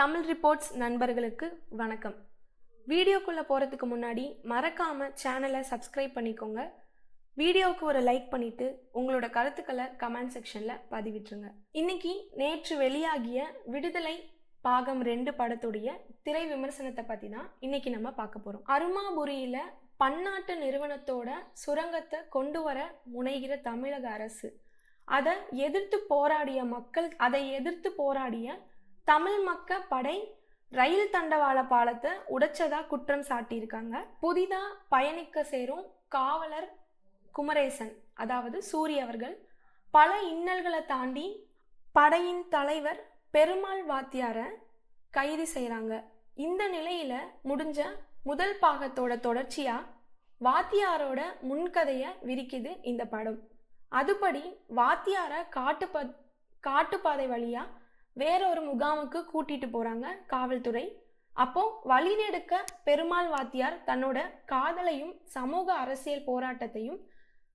Tamil reports நண்பர்களுக்கு வணக்கம். வீடியோக்குள்ளே போகிறதுக்கு முன்னாடி மறக்காமல் சேனலை சப்ஸ்கிரைப் பண்ணிக்கோங்க. வீடியோவுக்கு ஒரு லைக் பண்ணிவிட்டு உங்களோட கருத்துக்களை கமெண்ட் செக்ஷனில் பதிவிட்டுருங்க. இன்னைக்கு நேற்று வெளியாகிய விடுதலை பாகம் ரெண்டு படத்துடைய திரை விமர்சனத்தை பற்றி தான் இன்னைக்கு நம்ம பார்க்க போகிறோம் அருமாபுரியில் பன்னாட்டு நிறுவனத்தோட சுரங்கத்தை கொண்டு வர முனைகிற தமிழக அரசு அதை எதிர்த்து போராடிய மக்கள் அதை எதிர்த்து போராடிய தமிழ் மக்க படை ரயில் தண்டவாள பாலத்தை உடைச்சதா குற்றம் சாட்டியிருக்காங்க. புதிதாக பயணிக்க சேரும் காவலர் குமரேசன் அதாவது சூரிய அவர்கள் பல இன்னல்களை தாண்டி படையின் தலைவர் பெருமாள் வாத்தியாரை கைது செய்கிறாங்க இந்த நிலையில் முடிஞ்ச முதல் பாகத்தோட தொடர்ச்சியாக வாத்தியாரோட முன்கதையை விரிக்குது இந்த படம். அதுபடி வாத்தியாரை காட்டுப்ப காட்டுப்பாதை வழியாக வேற ஒரு முகாமுக்கு கூட்டிட்டு போறாங்க காவல்துறை. அப்போ வழிநெடுக்க பெருமாள் வாத்தியார் தன்னோட காதலையும் சமூக அரசியல் போராட்டத்தையும்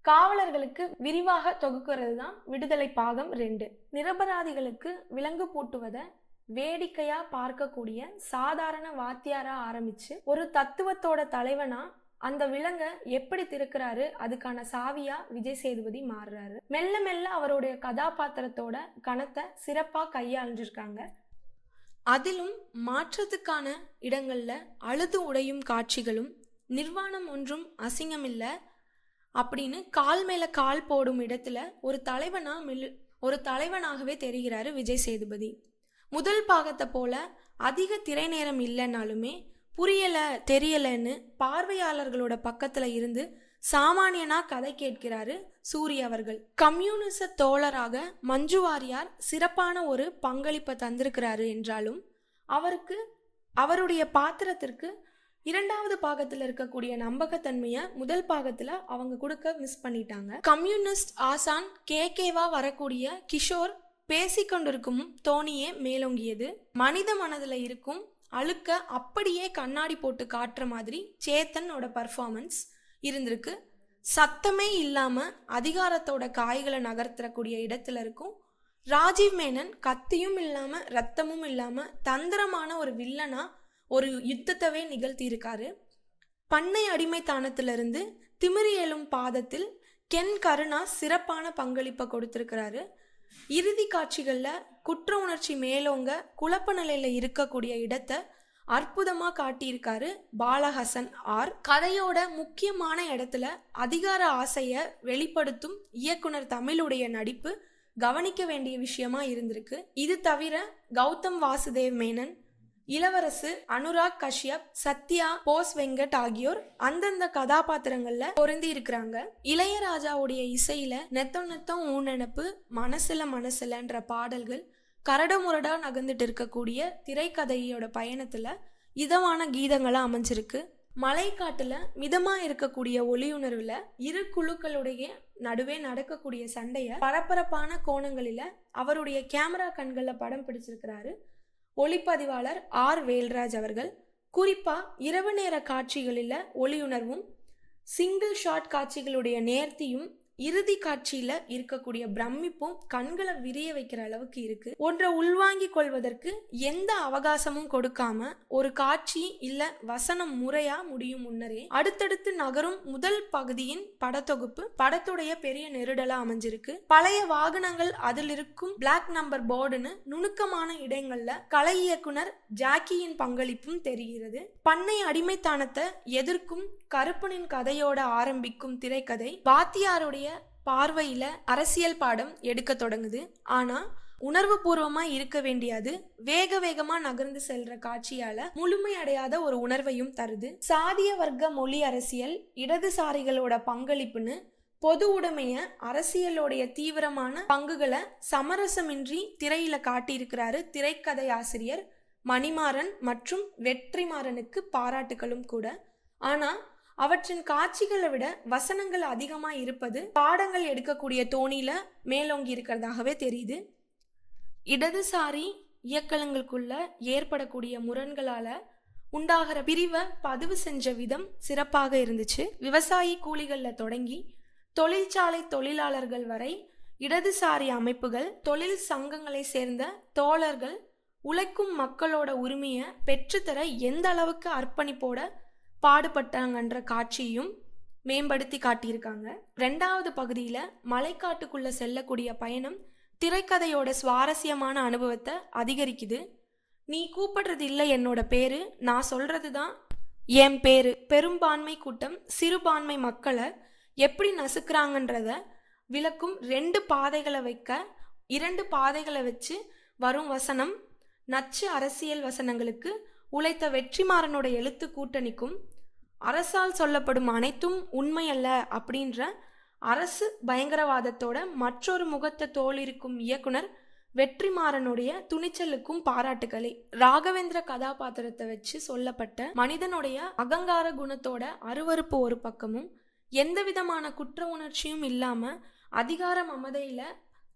காவலர்களுக்கு விரிவாக தொகுக்கிறது தான் விடுதலை பாகம் ரெண்டு. நிரபராதிகளுக்கு விலங்கு பூட்டுவதை வேடிக்கையா பார்க்கக்கூடிய சாதாரண வாத்தியாரா ஆரம்பிச்சு ஒரு தத்துவத்தோட தலைவனா அந்த விலங்க எப்படி திறக்கிறாரு அதுக்கான சாவியா விஜய் சேதுபதி மாறுறாரு. மெல்ல மெல்ல அவருடைய கதாபாத்திரத்தோட கணத்தை சிறப்பா கையாண்டிருக்காங்க. அதிலும் மாற்றத்துக்கான இடங்கள்ல அழுது உடையும் காட்சிகளும் நிர்வாணம் ஒன்றும் அசிங்கமில்ல. அப்படின்னு கால் மேல கால் போடும் இடத்துல ஒரு தலைவனா மில் ஒரு தலைவனாகவே தெரிகிறாரு விஜய் சேதுபதி. முதல் பாகத்தை போல அதிக திரை நேரம் இல்லைனாலுமே புரியலை தெரியலைன்னு பார்வையாளர்களோட பக்கத்தில் இருந்து சாமானியனா கதை கேட்கிறாரு சூரிய அவர்கள். கம்யூனிச தோழராக மஞ்சு வாரியார் சிறப்பான ஒரு பங்களிப்பை தந்திருக்கிறாரு என்றாலும் அவருக்கு அவருடைய பாத்திரத்திற்கு இரண்டாவது பாகத்தில் இருக்கக்கூடிய நம்பகத்தன்மையை முதல் பாகத்தில் அவங்க கொடுக்க மிஸ் பண்ணிட்டாங்க. கம்யூனிஸ்ட் ஆசான் கே கேவா வரக்கூடிய கிஷோர் பேசிக்கொண்டிருக்கும் தோணியே மேலோங்கியது. மனித மனதில் இருக்கும் அழுக்க அப்படியே கண்ணாடி போட்டு காட்டுற மாதிரி சேத்தனோட பர்ஃபார்மன்ஸ் இருந்திருக்கு. சத்தமே இல்லாமல் அதிகாரத்தோட காய்களை நகர்த்தக்கூடிய இடத்துல இருக்கும். ராஜீவ் மேனன் கத்தியும் இல்லாமல் ரத்தமும் இல்லாமல் தந்திரமான ஒரு வில்லனா ஒரு யுத்தத்தவே நிகழ்த்தியிருக்காரு. பண்ணை அடிமைத்தானத்திலிருந்து திமிரி எழும் பாதத்தில் கென் கருணா சிறப்பான பங்களிப்பை கொடுத்துருக்கிறாரு. இறுதி காட்சிகளில் குற்ற உணர்ச்சி மேலோங்க குழப்ப நிலையில் இருக்கக்கூடிய இடத்தை அற்புதமாக காட்டியிருக்காரு பாலஹசன் ஆர். கதையோட முக்கியமான இடத்துல அதிகார ஆசையை வெளிப்படுத்தும் இயக்குனர் தமிழுடைய நடிப்பு கவனிக்க வேண்டிய விஷயமா இருந்திருக்கு. இது தவிர கௌதம் வாசுதேவ் மேனன் இளவரசு அனுராக் கஷ்யப் சத்யா போஸ் வெங்கட் ஆகியோர் அந்தந்த கதாபாத்திரங்கள்ல பொருந்தி இருக்கிறாங்க இளையராஜாவுடைய இசையில நெத்தம் நெத்தம் ஊனெனப்பு மனசுல மனசுலன்ற பாடல்கள் கரடுமுரடா நகர்ந்துட்டு இருக்கக்கூடிய திரைக்கதையோட பயணத்துல இதமான கீதங்களா அமைஞ்சிருக்கு. மலைக்காட்டுல மிதமா இருக்கக்கூடிய ஒளியுணர்வுல இரு குழுக்களுடைய நடுவே நடக்கக்கூடிய சண்டைய பரபரப்பான கோணங்களில அவருடைய கேமரா கண்கள்ல படம் பிடிச்சிருக்கிறாரு. ஒளிப்பதிவாளர் ஆர் வேல்ராஜ் அவர்கள். குறிப்பாக இரவு நேர காட்சிகளில் ஒளியுணர்வும் சிங்கிள் ஷாட் காட்சிகளுடைய நேர்த்தியும் இறுதி காட்சியில இருக்கக்கூடிய பிரமிப்பும் கண்களை விரிய வைக்கிற அளவுக்கு இருக்கு. ஒன்றை உள்வாங்கி கொள்வதற்கு எந்த அவகாசமும் கொடுக்காம ஒரு காட்சி இல்ல வசனம் முறையா முடியும் முன்னரே அடுத்தடுத்து நகரும் முதல் பகுதியின் படத்தொகுப்பு படத்துடைய பெரிய நெருடலா அமைஞ்சிருக்கு. பழைய வாகனங்கள் அதில் இருக்கும் பிளாக் நம்பர் போர்டுன்னு நுணுக்கமான இடங்கள்ல கலை இயக்குனர் ஜாக்கியின் பங்களிப்பும் தெரிகிறது. பண்ணை அடிமைத்தானத்தை எதிர்க்கும் கருப்பனின் கதையோட ஆரம்பிக்கும் திரைக்கதை பாத்தியாருடைய பார்வையில் அரசியல் பாடம் எடுக்க தொடங்குது. ஆனால் உணர்வு பூர்வமாக இருக்க வேண்டியது வேக வேகமாக நகர்ந்து செல்ற காட்சியால் முழுமையடையாத ஒரு உணர்வையும் தருது. சாதிய வர்க்க மொழி அரசியல் இடதுசாரிகளோட பங்களிப்புன்னு பொது உடைமைய அரசியலோடைய தீவிரமான பங்குகளை சமரசமின்றி திரையில காட்டியிருக்கிறாரு திரைக்கதை ஆசிரியர் மணிமாறன் மற்றும் வெற்றிமாறனுக்கு பாராட்டுகளும் கூட. ஆனால் அவற்றின் காட்சிகளை விட வசனங்கள் அதிகமாக இருப்பது பாடங்கள் எடுக்கக்கூடிய தோணியில் மேலோங்கி இருக்கிறதாகவே தெரியுது. இடதுசாரி இயக்கங்களுக்குள்ள ஏற்படக்கூடிய முரண்களால் உண்டாகிற பிரிவை பதிவு செஞ்ச விதம் சிறப்பாக இருந்துச்சு. விவசாயி கூலிகளில் தொடங்கி தொழிற்சாலை தொழிலாளர்கள் வரை இடதுசாரி அமைப்புகள் தொழில் சங்கங்களை சேர்ந்த தோழர்கள் உழைக்கும் மக்களோட உரிமையை பெற்றுத்தர எந்த அளவுக்கு அர்ப்பணிப்போட பாடுபட்டாங்கன்ற காட்சியும் மேம்படுத்தி காட்டியிருக்காங்க. ரெண்டாவது பகுதியில் மலைக்காட்டுக்குள்ளே செல்லக்கூடிய பயணம் திரைக்கதையோட சுவாரஸ்யமான அனுபவத்தை அதிகரிக்குது. நீ கூப்பிடுறது இல்லை என்னோட பேரு நான் சொல்றது தான் என் பேரு. பெரும்பான்மை கூட்டம் சிறுபான்மை மக்களை எப்படி நசுக்கிறாங்கன்றத விளக்கும் ரெண்டு பாதைகளை வைக்க இரண்டு பாதைகளை வச்சு வரும் வசனம் நச்சு அரசியல் வசனங்களுக்கு உழைத்த வெற்றிமாறனோட எழுத்து கூட்டணிக்கும் அரசால் சொல்லப்படும் அனைத்தும் உண்மையல்ல அப்படின்ற அரசு பயங்கரவாதத்தோட மற்றொரு முகத்தை தோலிருக்கும் இயக்குனர் வெற்றிமாறனுடைய துணிச்சலுக்கும் பாராட்டுக்களை. ராகவேந்திர கதாபாத்திரத்தை வச்சு சொல்லப்பட்ட மனிதனுடைய அகங்கார குணத்தோட அருவருப்பு ஒரு பக்கமும் எந்த விதமான குற்ற உணர்ச்சியும் இல்லாம அதிகார மமதையில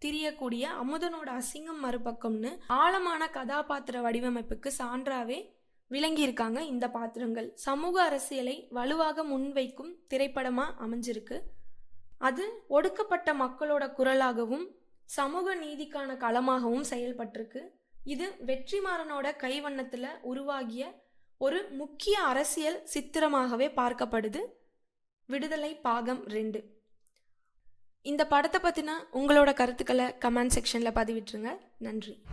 திரியக்கூடிய அமுதனோட அசிங்கம் மறுபக்கம்னு ஆழமான கதாபாத்திர வடிவமைப்புக்கு சான்றாவே விளங்கியிருக்காங்க இந்த பாத்திரங்கள். சமூக அரசியலை வலுவாக முன்வைக்கும் திரைப்படமாக அமைஞ்சிருக்கு. அது ஒடுக்கப்பட்ட மக்களோட குரலாகவும் சமூக நீதிக்கான களமாகவும் செயல்பட்டிருக்கு. இது வெற்றிமாறனோட கைவண்ணத்தில் உருவாகிய ஒரு முக்கிய அரசியல் சித்திரமாகவே பார்க்கப்படுது. விடுதலை பாகம் ரெண்டு. இந்த படத்தை பற்றின உங்களோட கருத்துக்களை கமெண்ட் செக்ஷனில் பதிவிட்டுருங்க. நன்றி.